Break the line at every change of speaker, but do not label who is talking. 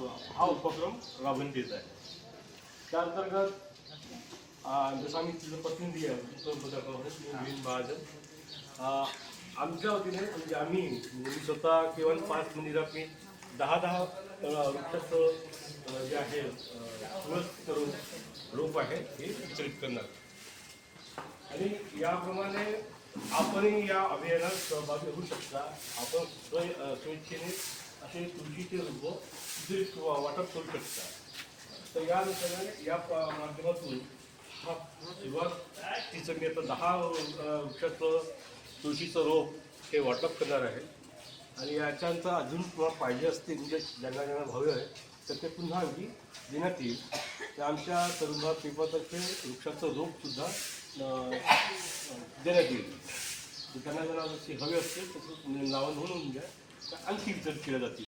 हा उपक्रम राबवण्यात येत आहे. त्या अंतर्गत जसं आम्ही तिथं प्रतिनिधी आहे उत्तर पत्रकारामध्ये महाजन. आमच्या वतीने म्हणजे आम्ही मी स्वतः केवळ पाच मंदिरात मी दहा दहा अं, वृक्षाचं जे आहे तुळस करून रोप आहे हे वितरित करणार. आणि याप्रमाणे आपणही या अभियानात सहभागी होऊ शकता. आपण स्वय स्वेच्छेने असे तुळशीचे रोप वितरित किंवा वाटप करू शकतात. तर या अनुषंगाने या माध्यमातून हा सुरुवात तिचं मी आता दहा वृक्षाचं तुळशीचं रोप हे वाटप करणार आहे. आणि याच्यांचा अजून तुम्हाला पाहिजे असतील म्हणजे ज्यांना ज्यांना हवे आहे तर ते पुन्हा आम्ही देण्यात येईल. तर आमच्या तरुण भारत पेपरतर्फे वृक्षाचं रोपसुद्धा देण्यात येईल. त्यांना ज्यांना जशी हवे असतील तसं नावं नोंदवून घ्या आणखी वितरित केल्या जातील